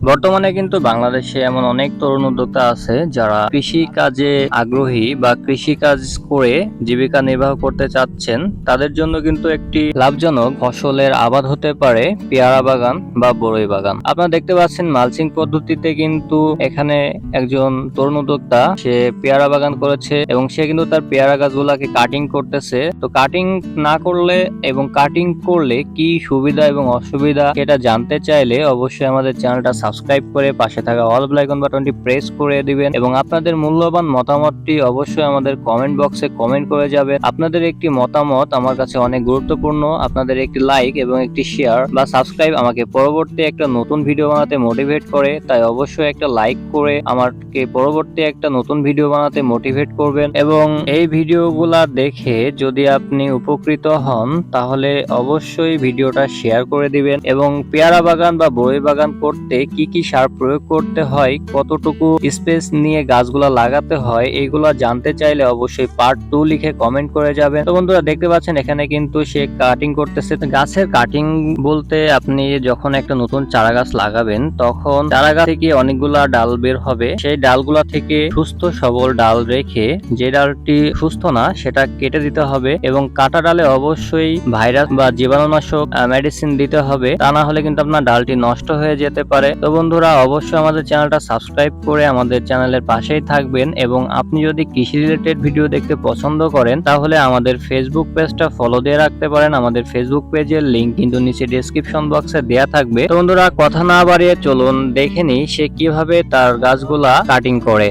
বর্তমানে কিন্তু বাংলাদেশে এমন অনেক তরুণ উদ্যোক্তা আছে যারা কৃষি কাজে আগ্রহী বা কৃষি কাজ করে জীবিকা নির্বাহ করতে চাচ্ছেন। তাদের জন্য কিন্তু একটি লাভজনক ফসলের আবাদ হতে পারে পেয়ারা বাগান বা বড়ই বাগান। আপনারা দেখতে পাচ্ছেন মালচিং পদ্ধতিতে কিন্তু এখানে একজন তরুণ উদ্যোক্তা, সে পেয়ারা বাগান করেছে এবং সে কিন্তু তার পেয়ারা গাছগুলাকে কাটিং করতেছে। তো কাটিং না করলে এবং কাটিং করলে কি সুবিধা এবং অসুবিধা সেটা জানতে চাইলে অবশ্যই আমাদের চ্যানেলটা সাবস্ক্রাইব করে পাশে থাকা অল বেল আইকন বাটনটি প্রেস করে দিবেন এবং আপনাদের মূল্যবান মতামতটি অবশ্যই আমাদের কমেন্ট বক্সে কমেন্ট করে যাবেন। আপনাদের একটি মতামত আমার কাছে অনেক গুরুত্বপূর্ণ। আপনাদের একটি লাইক এবং একটি শেয়ার বা সাবস্ক্রাইব আমাকে পরবর্তী একটা নতুন ভিডিও বানাতে মোটিভেট করে, তাই অবশ্যই একটা লাইক করে আমাকে পরবর্তী একটা নতুন ভিডিও বানাতে মোটিভেট করবেন। এবং এই ভিডিওগুলা দেখে যদি আপনি উপকৃত হন, তাহলে অবশ্যই ভিডিওটা শেয়ার করে দিবেন। এবং পেয়ারা বাগান বা বই বাগান করতে কি কি কি সার প্রয়োগ করতে হয়, কতটুকু স্পেস নিয়ে গাছগুলা লাগাতে হয় এইগুলা জানতে চাইলে অবশ্যই পার্ট টু লিখে কমেন্ট করে যাবেন। তো বন্ধুরা, দেখতে পাচ্ছেন এখানে কিন্তু সে কাটিং করতেছে। গাছের কাটিং বলতে আপনি যখন একটা নতুন চারা গাছ লাগাবেন, তখন চারা গাছ থেকে অনেকগুলা ডাল বের হবে। সেই ডালগুলা থেকে সুস্থ সবল ডাল রেখে যে ডালটি সুস্থ না, সেটা কেটে দিতে হবে এবং কাটা ডালে অবশ্যই ভাইরাস বা জীবাণুনাশক মেডিসিন দিতে হবে। তা না হলে কিন্তু আপনার ডালটি নষ্ট হয়ে যেতে পারে। তো বন্ধুরা, অবশ্যই আমাদের চ্যানেলটা সাবস্ক্রাইব করে আমাদের চ্যানেলের পাশেই থাকবেন এবং আপনি যদি কৃষি রিলেটেড ভিডিও দেখতে পছন্দ করেন, তাহলে আমাদের ফেসবুক পেজটা ফলো দিয়ে রাখতে পারেন। আমাদের ফেসবুক পেজের লিংক কিন্তু নিচে ডিসক্রিপশন বক্সে দেয়া থাকবে। তো বন্ধুরা, কথা না বাড়িয়ে চলুন, দেখে নিই সে কীভাবে তার গাছগুলা কাটিং করে।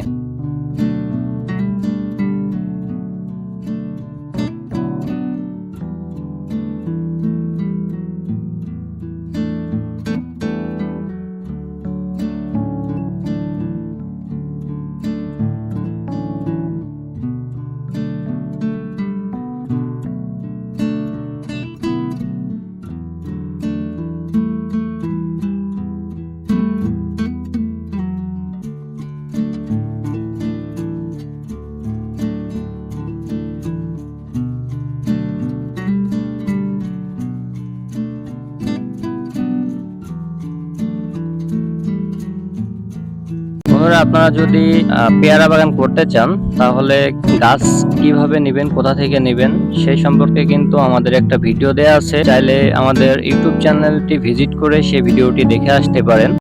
বন্ধুরা, আপনারা যদি পেয়ারা বাগান করতে চান, তাহলে গাছ কীভাবে নেবেন, কোথা থেকে নেবেন, সেই সম্পর্কে কিন্তু আমাদের একটা ভিডিও দেয়া আছে। চাইলে আমাদের ইউটিউব চ্যানেলটি ভিজিট করে সেই ভিডিওটি দেখে আসতে পারেন।